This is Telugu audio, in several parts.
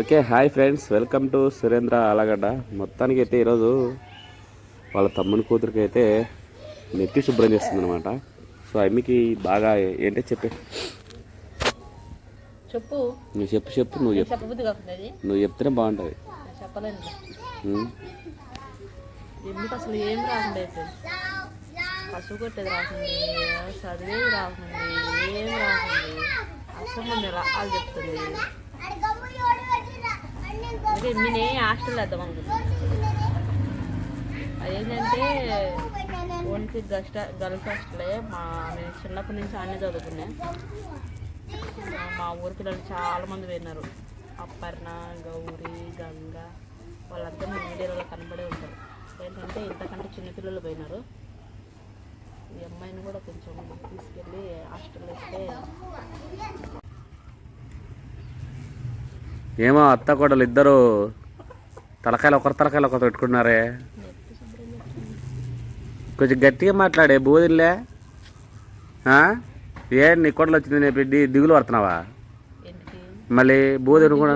Okay hi friends. Welcome to Surendra Alagadda. మొత్తానికి అయితే ఈరోజు వాళ్ళ తమ్ముని కూతురికి అయితే నెత్తి శుభ్రం చేస్తుంది అనమాట సో అమ్మికి బాగా ఏంటో చెప్పే. చెప్పు. నువ్వు చెప్పు చెప్పు నువ్వు చెప్పు. నువ్వు చెప్తేనే బాగుంటుంది. ఎందుకు అసలు ఏం రాకుండా పసుపు కొట్టేది రాకుంది చదివేది రాకుంది ఏం రాకుంది అసలు రాళ్ళు చెప్తుంది? అదే నేనే హాస్టల్ వేద్దాం అనుకుంటున్నాను అదేంటంటే ఓన్లీ గస్ట్ గర్ల్స్ హాస్టలే. మా నేను చిన్నప్పటి నుంచి అన్నీ చదువుకున్నా. మా ఊరి పిల్లలు చాలా మంది పోయినారు. అప్పర్ణ గౌరీ గంగ వాళ్ళందరూ మీ మీడియాలో కనబడే ఉంటారు. ఏంటంటే ఇంతకంటే చిన్న పిల్లలు పోయినారు. ఈ అమ్మాయిని కూడా కొంచెం తీసుకెళ్ళి హాస్టల్ ఇస్తే ఏమో అత్త కోడలు ఇద్దరు తలకాయలు ఒకరి తలకాయలు ఒకరు పెట్టుకున్నారే. కొంచెం గట్టిగా మాట్లాడే బోదిల్లే ఆ? ఏ నీ కోడలు వచ్చింది నేను ది దిగులు పడుతున్నావా మళ్ళీ బోధిని కూడా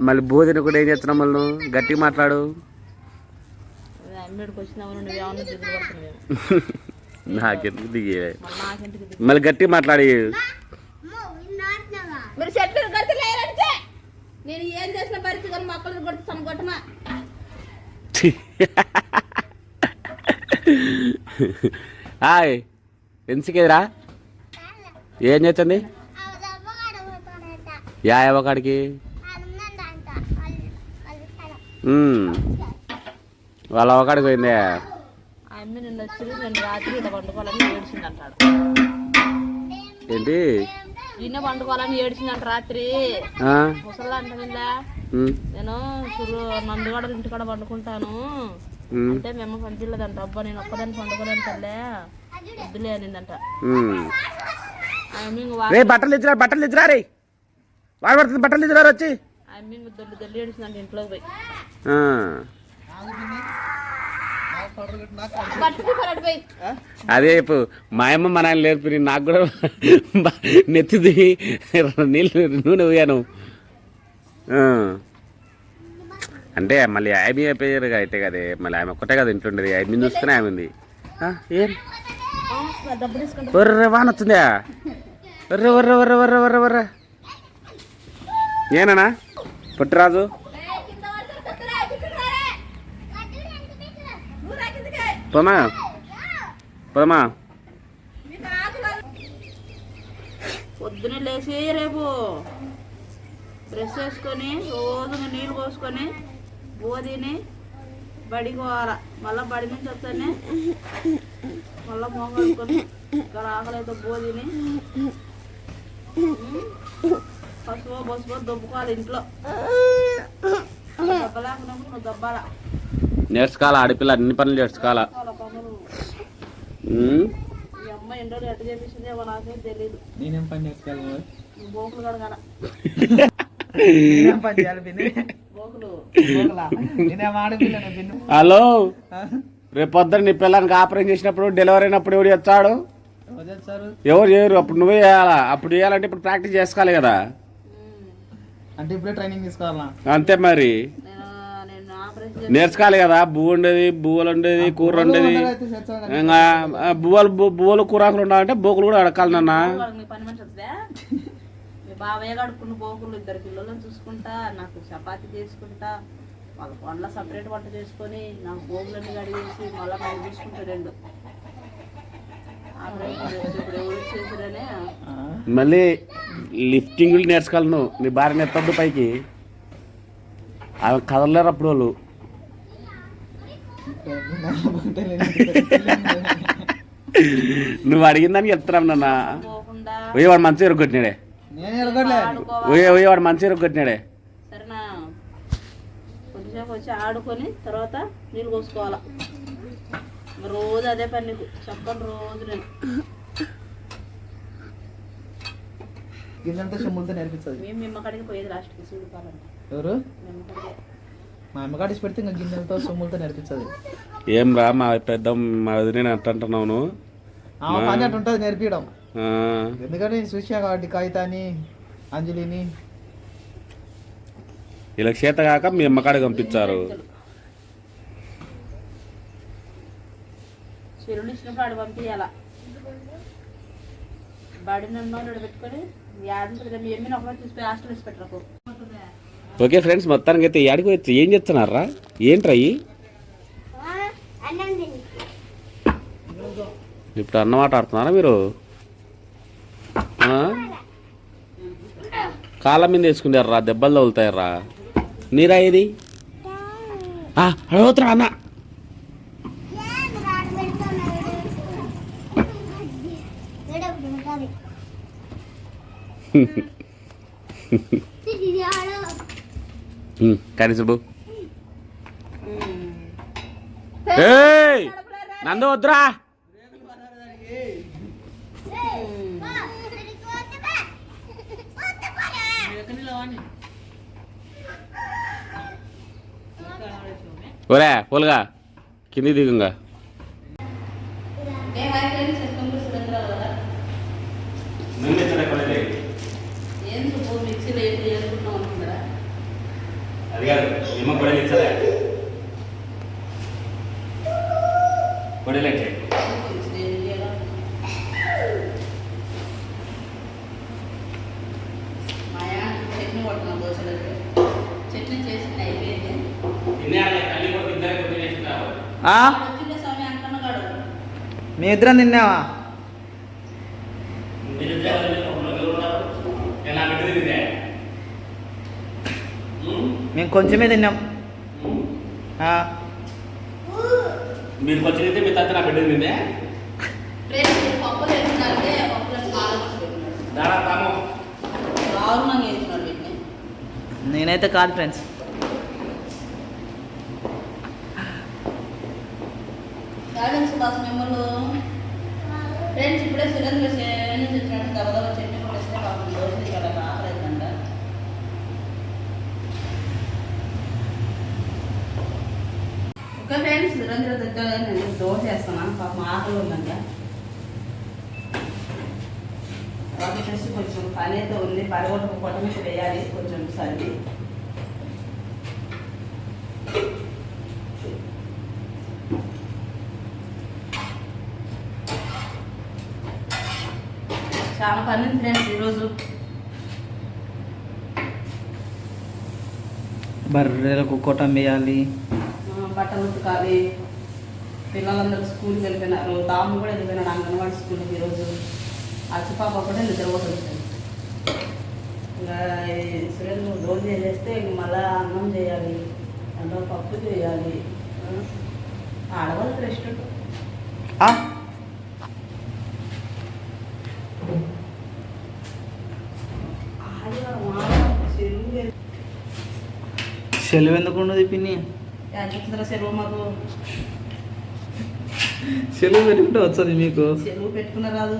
మళ్ళీ బోధిని కూడా ఏం చేస్తున్నావు మళ్ళీ నువ్వు గట్టిగా మాట్లాడు నాకెందుకు దిగి మళ్ళీ గట్టిగా మాట్లాడి నేను ఏం చేసిన పరిస్థితి కానీ మొక్కలు కొడుతు సనగొట్టమా హాయ్ ఎంతసేరా ఏం చేస్తుంది? యా ఎవకాడికి వాళ్ళ అవకాడికి పోయిందే. అమ్మ నిన్న వండుకోవాలని ఏడ్చిందంట రాత్రి? ముసలా అంట వీళ్ళ ఉమ్, నేను సురు నందివాడ ఇంటికాడ వండుకుంటాను ఉమ్, అంటే మేము పంపిల్లదంట అబ్బా నేను ఒక్కదాన్ని పండుకోలేను తల్లే. వద్దులే అనిందంట. రే బట్టలు తెచ్చిరా బట్టలు తెచ్చిరా రే వాడు పడుతుంది బట్టలు తెచ్చిరా వచ్చి. అమ్మ ఇంక దొల్లి దొల్లి ఏడ్చిందంట ఇంట్లోకి పోయి ఆ. పట్టుకు పరడు పోయి అదే చెప్పు. మా అమ్మ మా నాన్న నేర్పి నాకు కూడా నెత్తి దిగి నీళ్ళు నూనె పోయాను. అంటే మళ్ళీ ఆమె అయిపోయారు అయితే కదే. మళ్ళీ ఆమె ఒక్కటే కదా ఇంట్లో ఉండేది. ఆమె చూసుకుని ఆమె ఉంది. ఏం? ఆ, వాన వచ్చిందా ఒర్రె ఒర్రె ఒర్రె ఒర్రె ఒర్రె ఒర్రె. ఏనా పుట్టరాజు? పోమా పోమా పొద్దునే లేచి రేపు బ్రష్ చేసుకొని రోజు నీళ్ళు పోసుకొని బోదిని బడికి పోవాలా. మళ్ళీ బడి నుంచి వస్తానే మళ్ళీ మొంగడుకొని ఇక్కడ ఆకలితో బోదిని పసుపు పసుపు దొబ్బుకోవాలి ఇంట్లో. దెబ్బలేకున్నప్పుడు నువ్వు దెబ్బాలా. నేర్చుకోవాలా? ఆడపిల్ల అన్ని పనులు నేర్చుకోవాలా? హలో? రేపు పొద్దున్న నీ పిల్లనికి ఆపరేషన్ చేసినప్పుడు డెలివరీ అయినప్పుడు ఎవడు వచ్చాడు ఎవరు చేయరు? అప్పుడు నువ్వే చేయాలా? అప్పుడు చేయాలంటే ఇప్పుడు ప్రాక్టీస్ చేసుకోవాలి కదా. అంటే ఇప్పుడే ట్రైనింగ్ తీసుకోవాలా? అంతే మరి. నేర్చుకోవాలి కదా. బువ్వ ఉండేది బువ్వలు ఉండేది కూర ఉండేది. ఇంకా బువ్వలు బువ్వలు కూరాకులు ఉండాలంటే బోకులు కూడా అడగాలి నాన్న. బావయ్య కడుక్కున్న బోకులు ఇద్దరు పిల్లలను చూసుకుంటా నాకు చపాతి చేసుకుంటా వాళ్ళ వంటల సపరేట్ వంట చేసుకొని నాకు బోగులన్నీ కడిగేసి మళ్ళీ మేము చూసుకుంటా రెండు. మళ్ళీ లిఫ్టింగ్లు నేర్చుకోవాలి నువ్వు. నీ భార్య నెత్తద్దు పైకి. ఆమె కదలలేరు అప్పుడు వాళ్ళు. నువ్వు అడిగిన దానికి చెప్తున్నాం నాన్న. పోకుండా. పోయి వాడు మంచి ఇరుగొట్టినాడే నేను ఎరగట్లే ఆడుకోవాలి. పోయి పోయి వాడు మంచి ఇరుగొట్టినాడే సరేనా? కొద్దిసేపు వచ్చి ఆడుకొని తర్వాత నీళ్ళు పోసుకోవాలా? రోజు అదే పని నీకు. చెప్పను రోజు నేను. సొమ్ములతో మేము పోయేది లాస్ట్కి చూడుకోవాలంటే ఎవరు? మా అమ్మగాడి పెడితే ఇంకా గిన్నెలతో సొమ్ములతో నేర్పించదు. ఏం రా మా పెద్ద మా వదిన అంట అంటున్నావు ఆ పని అటు ఉంటుంది నేర్పించడం ఎందుకంటే నేను చూసా కాబట్టి కవితని అంజలిని. వీళ్ళకి చేత కాక మీ అమ్మకాడికి పంపించారు. చెరువులు ఇచ్చినప్పుడు ఆడు పంపించాల? బడి నన్ను పెట్టుకొని ఎమ్మిని తీసుకుని హాస్టల్ ఇచ్చి పెట్టరకు ఓకే ఫ్రెండ్స్ మొత్తానికి అయితే ఏడికి వచ్చి ఏం చేస్తున్నారా? ఏంట్రా ఇయి? ఇప్పుడు అన్నమాట ఆడుతున్నారా మీరు? కాళ్ళ మీద వేసుకున్నారా దెబ్బలు తగులుతాయరా నీరా ఇది? అడుగుతురా అన్న. కానీ సుబ్బు. నందు వద్దురా. ఒరే పోలుగా. కింది దిగుంగా ఏం చెప్పు మిక్సీలో ఏం చేసుకుంటున్నాం అనుకుంటారా అది కాదు నిమ్మ కొడలు ఇచ్చలే కొడలేంటి మాయా చట్నీ కొడుతున్నాం దోశలకి చట్నీ చేసి అయిపోయింది ఆ? వచ్చిండే స్వామి అంటున్నాడు మీ ఇద్దరం తిన్నావా? మేము కొంచెమే తిన్నాం. ఆ, మీరు మీ తాత నా బిడ్డ తిందే నేనైతే కాదు ఫ్రెండ్స్. గార్డెన్ సుభాష్ మిమ్మల్ని. ఫ్రెండ్స్ ఇప్పుడే సురేంద్ర నుంచి వచ్చినట్టు దబదబ చెట్టు కూడా పాపం దోశ ఇక్కడ రాలేదంట. ఓకే ఫ్రెండ్స్ సురేంద్ర దగ్గర నేను దోశ చేస్తున్నాను పాపం ఆకలి ఉందంట. తర్వాత కొంచెం పని అయితే ఉంది. పరగొట్ట పొట్ట మీద వేయాలి. కొంచెం సర్ది చాలా పని ఫ్రెండ్స్ ఈరోజు బర్రెలకు కొట్టం వేయాలి. బట్టలు ఉతకాలి. పిల్లలందరూ స్కూల్కి వెళ్ళిపోయినారు. తాము కూడా వెళ్ళిపోయినాడు అంగన్వాడీ స్కూల్కి ఈరోజు. అచ్చిపాప ఒకటే నిద్రపోతుంది ఇంకా సురేంద్ర రోజు చేస్తే ఇంక మళ్ళీ అన్నం చేయాలి. అందులో పప్పు చేయాలి. ఆ, ఆడవాళ్ళకి రెస్ట్ ఉంటుంది. ఆ? ఆదివారం ఆదివారం చెరువు లేదు. సెలవు ఎందుకు ఉండదు పిన్ని చెరువు మాకు. సెలవు పెట్టుకుంటే వస్తుంది మీకు? చెరువు పెట్టుకునే రాదు.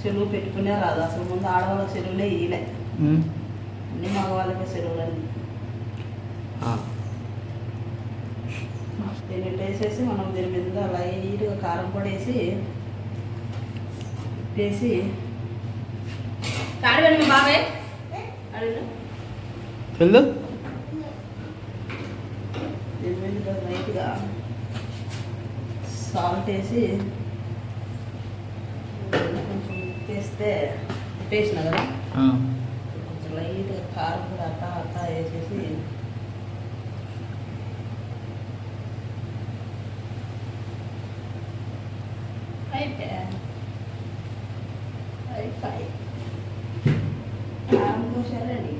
చెరువు పెట్టుకునే రాదు. అసలు ముందు ఆడవాళ్ళకి చెరువులే ఇయలే ఉమ్. అన్ని మగవాళ్ళకి చెరువులని ఆ. దీన్ని వేసేసి మనం దీని మీద లైట్గా కారం పొడి వేసి వేసి. మీ బాబాయ్. అడుగు వెళ్ళు దీని మీద లైట్గా సాల్ట్ వేసి కొంచెం వేస్తే వేసిన కదా. కొంచెం లైట్గా కారం కూడా అత్త అత్త వేసేసి అయిపోయా అయిపోయి. కారం దోశ రెడీ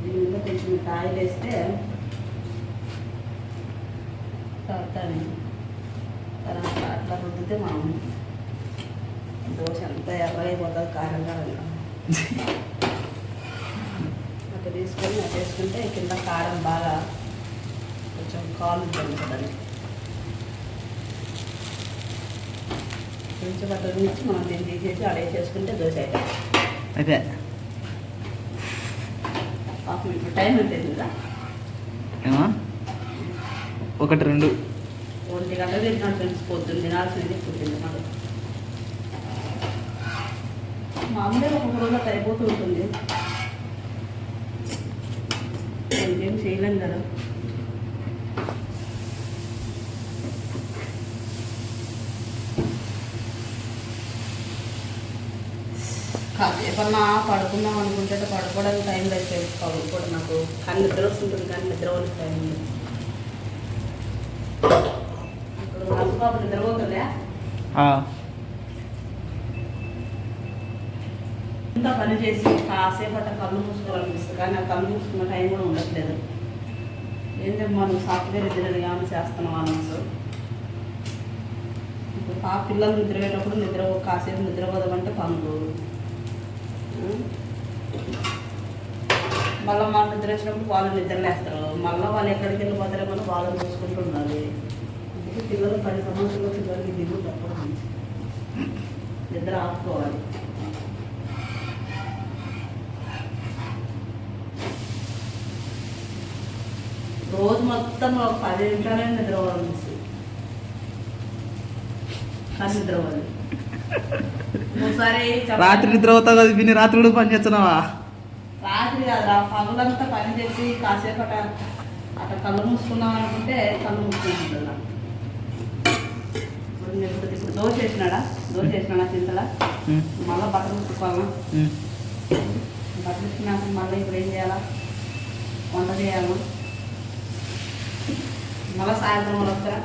దీని మీద కొంచెం ఆయిల్ వేస్తే కరెక్టాని తర్వాత అట్లా రుద్దితే మనం దోశ అంతా ఎర్రగైపోతుంది కారంగా అట్లా తీసుకొని అట్లా వేసుకుంటే కింద కారం బాగా కొంచెం కాలు కదండి కొంచెం అట్లా నుంచి మనం దీన్ని తీసేసి అడే చేసుకుంటే దోశ అయిపోయింది అయితే పాపం ఇప్పుడు టైం ఉంటుంది కదా. ఏమా? ఒకటి రెండు. ఒంటి గంట తింటున్నాడు ఫ్రెండ్స్ పొద్దున్న తినాల్సింది ఇప్పుడు తింటున్నాడు మామూలుగా ఒక రోజు అట్లా అయిపోతూ ఉంటుంది. సురేందర్ కాసేపన్నా పడుకుందాం అనుకుంటే పడుకోవడానికి టైం లేదు పడుకోవడం నాకు కానీ నిద్ర వస్తుంటుంది కానీ నిద్ర వాళ్ళ టైం ఉంది ఇప్పుడు నలుపాపు నిద్రపోతుందా? ఇంత పని చేసి కాసేపు అట్లా కళ్ళు మూసుకోవాలనిపిస్తుంది. కానీ ఆ కళ్ళు మూసుకున్న టైం కూడా ఉండట్లేదు. ఏంటంటే మనం సాఫ్ట్వేర్ ఇంజనీర్ కానీ చేస్తున్నాం అనొచ్చు. ఇప్పుడు ఆ పిల్లలు నిద్రపోయేటప్పుడు నిద్ర కాసేపు నిద్రపోదామంటే పనులు. మళ్ళీ మనం నిద్ర వచ్చినప్పుడు వాళ్ళు నిద్రలేస్తారు. మళ్ళీ వాళ్ళు ఎక్కడికి వెళ్ళిపోతారో మనం వాళ్ళని చూసుకుంటూ ఉండాలి. అందుకే పిల్లలు పది సంవత్సరాల పిల్లలకి దిగులు నిద్ర ఆపుకోవాలి. రోజు మొత్తం ఒక పది నిమిషాలే నిద్రపోవాలనిపిస్తుంది కానీ నిద్రపోవాలి. రాత్రి నిద్ర అవుతావు కదా విని రాత్రి కూడా పని చేస్తున్నావా? రాత్రి కాదు రా పగులంతా పని చేసి కాసేపు అట అట్లా కళ్ళు మూసుకున్నాం అనుకుంటే కళ్ళు మూసుకుంటుంది నాకు. ఇప్పుడు నేను ఇప్పుడు ఇప్పుడు దోశ వేసినాడా? దోశ వేసినాడా చింతలా? మళ్ళీ బట్టలు ఉతుక్కోవాలా. బట్టలు ఉతికినాక మళ్ళీ ఇప్పుడు ఏం చేయాలా? వంట చేయాలా? మళ్ళీ సాయంత్రం వస్తారా?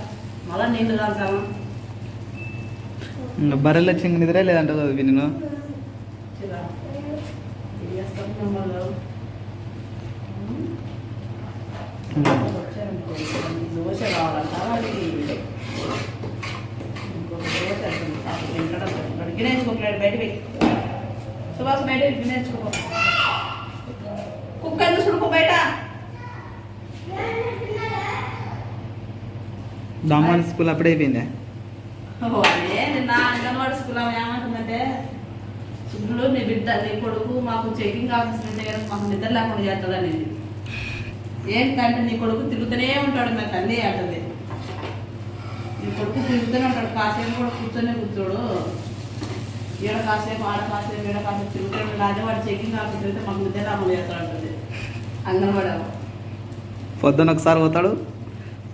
మళ్ళీ నీళ్ళు కాల్చాలా? ఇంకా బర్రెలు వచ్చి ఇంక? నిద్రే దోశ కావాలంట వాడికి. దోశ అసలు. వాడు గిన్నెచ్చుకోకలేడు బయట సుభాష్ బయట కుక్క ఎందుకు చూడుకో బయట దామాని స్కూల్ అప్పుడే అయిపోయిందా అంగన్వాడి స్కూల్ ఆమె ఏమంటుందంటే శుభ్రుడు నీ బిడ్డ నీ కొడుకు మాకు చెకింగ్ ఆఫీసర్ ఉంటే మాకు నిద్ర లేకుండా చేస్తుందని ఏంటంటే నీ కొడుకు తిరుగుతూనే ఉంటాడు నాకు అన్నీ అంటుంది నీ కొడుకు తిరుగుతూనే ఉంటాడు కాసేపు కూడా కూర్చొని కూర్చోడు ఈడ కాసేపు ఆడ కాసేపు ఈడ కాసేపు తిరుగుతూనే ఉంటాడు అదే వాడు చెకింగ్ ఆఫీసర్ అయితే మాకు నిద్ర లేకుండా చేస్తాడు అంటుంది అంగన్వాడి. పొద్దున ఒకసారి పోతాడు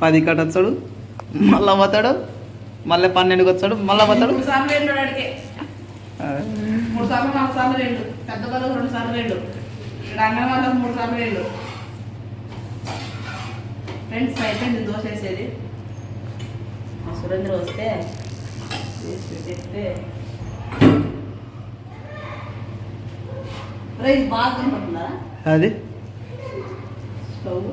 పది కట్ వచ్చాడు మళ్ళా పోతాడు? మళ్ళీ పన్నెండుకి వచ్చాడు మళ్ళీ పోతాడు? మూడు సార్లు వెళ్ళాడు అడిగే ఆ, మూడు సార్లు నాలుగు సార్లు వేళ్ళు పెద్ద వాళ్ళకి రెండు సార్లు వేళ్ళు ఇక్కడ అన్నం వాళ్ళకి మూడు సార్లు వేళ్ళు ఫ్రెండ్స్ అయిపోయింది దోశ వేసేది. మా సురేంద్ర వస్తే బాగా కనపడుతుందా? అది? స్టవ్.